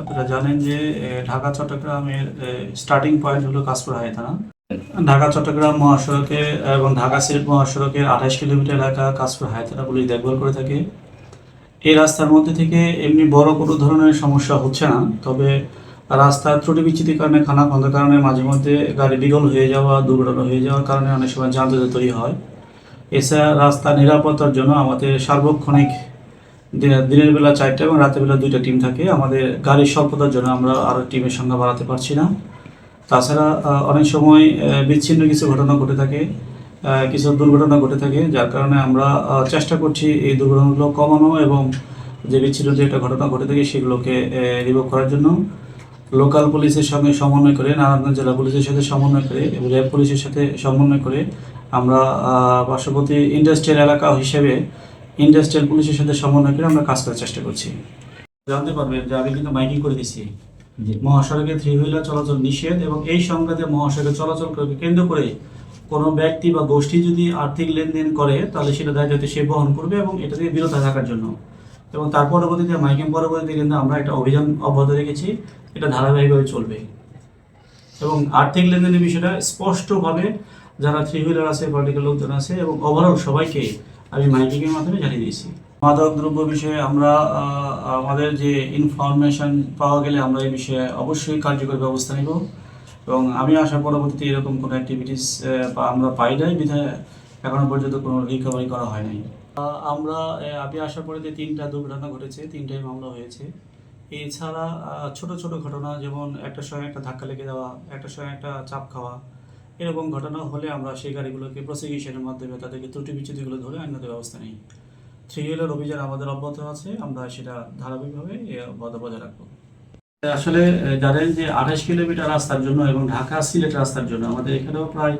আপনারা জানেন যে ঢাকা চট্টগ্রামের স্টার্টিং পয়েন্ট হলো কাশপুর হাইথানা ঢাকা, চট্টগ্রাম মহাসড়কে এবং ঢাকা সিলেট মহাসড়কের আঠাশ কিলোমিটার এলাকা কাশপুর হাইথানা পুলিশ দেখভাল করে থাকে। এই রাস্তার মধ্যে থেকে এমনি বড় কোনো ধরনের সমস্যা হচ্ছে না, তবে রাস্তার ত্রুটি বিচ্ছিতির কারণে খানা খন্দের কারণে, মাঝে মধ্যে গাড়ি বিরল হয়ে যাওয়া, দুর্ঘটনা হয়ে যাওয়ার কারণে অনেক সময় যানজট তৈরি হয়। এছাড়া রাস্তা নিরাপত্তার জন্য আমাদের সার্বক্ষণিক দিনের বেলা চারটা এবং রাতের বেলা দুইটা টিম থাকে। আমাদের গাড়ির স্বল্পতার জন্য আমরা আরও টিমের সংখ্যা বাড়াতে পারছি না। তাছাড়া অনেক সময় বিচ্ছিন্ন কিছু ঘটনা ঘটে থাকে কিছু দুর্ঘটনা ঘটে থাকে, যার কারণে আমরা চেষ্টা করছি এই দুর্ঘটনাগুলো কমানো এবং যে বিচ্ছিন্ন যে একটা ঘটনা ঘটে থাকে সেগুলোকে রিভোভ করার জন্য লোকাল পুলিশের সঙ্গে সমন্বয় করে, নারায়ণগঞ্জ জেলা পুলিশের সাথে সমন্বয় করে এবং র্যাব পুলিশের সাথে সমন্বয় করে আমরা পার্শ্ববর্তী ইন্ডাস্ট্রিয়াল এলাকা হিসেবে ইন্ডাস্ট্রিয়াল পুলিশের সাথে সমন্বয় করে আমরা কাজ করার চেষ্টা করছি। জানতে পারবেন যে আমি কিন্তু মাইকিং করে দিছি মহাসড়কে থ্রি হুইলার চলাচল নিষেধ এবং এই সংক্রান্তে মহাসড়কে চলাচল কেন্দ্র করে কোনো ব্যক্তি বা গোষ্ঠী যদি আর্থিক লেনদেন করে, তাহলে সেটা দায়িত্ব সে বহন করবে এবং এটা থেকে বিরত থাকার জন্য। এবং তার পরবর্তীতে মাইকিং পরবর্তীতে কিন্তু আমরা একটা অভিযান অব্যাহত রেখেছি, এটা ধারাবাহিকভাবে চলবে। এবং আর্থিক লেনদেনের বিষয়টা স্পষ্টভাবে যারা থ্রি হুইলার আছে পলিটিক্যাল লোকজন আছে এবং ওভারঅল সবাইকে আমি মাইকিংয়ের মাধ্যমে জানিয়ে দিয়েছি। মাদক দ্রব্য বিষয়ে আমরা আমাদের যে ইনফরমেশন পাওয়া গেলে আমরা এই বিষয়ে অবশ্যই কার্যকর ব্যবস্থা নেব। এবং আমি আশা পরবর্তীতে এরকম কোনো অ্যাক্টিভিটিস আমরা পাই নাই, বিধায় এখনও পর্যন্ত কোনো রিকভারি করা হয় নাই। আমরা আমি পরে যে তিনটা দুর্ঘটনা ঘটেছে, তিনটাই মামলা হয়েছে। এছাড়া ছোট ছোট ঘটনা, যেমন একটা সময় একটা ধাক্কা লেগে যাওয়া, একটা সময় একটা চাপ খাওয়া এরকম ঘটনা হলে আমরা সেই গাড়িগুলোকে প্রসিকিউশনের মাধ্যমে তাদেরকে ত্রুটি বিচ্যুতিগুলো ধরে আইনত ব্যবস্থা নিই। থ্রি হুইলার অভিযান আমাদের অব্যাহত আছে, আমরা সেটা ধারাবাহিকভাবে অব্যাহত বজায় রাখব। আসলে জানেন যে আঠাশ কিলোমিটার রাস্তার জন্য এবং ঢাকা সিলেট রাস্তার জন্য আমাদের এখানেও প্রায়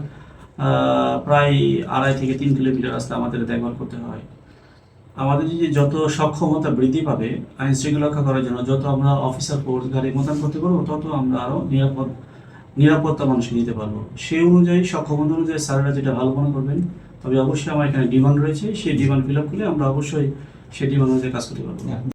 প্রায় আড়াই থেকে তিন কিলোমিটার রাস্তা আমাদের দেখভাল করতে হয়। আমাদের যে যত সক্ষমতা বৃদ্ধি পাবে, আইন শৃঙ্খলা রক্ষা করার জন্য যত আমরা অফিসার ফোর্স গাড়ি মোতায়েন করতে পারব, তত আমরা আরও নিরাপদ নিরাপত্তা মানুষকে দিতে পারব। সেই অনুযায়ী, সক্ষমতা অনুযায়ী স্যারেরা যেটা ভালো মনে করবেন, তবে অবশ্যই আমার এখানে ডিমান্ড রয়েছে। সেই ডিমান্ড ফিল আপ করলে আমরা অবশ্যই সেই ডিমান্ড অনুযায়ী কাজ করতে পারব।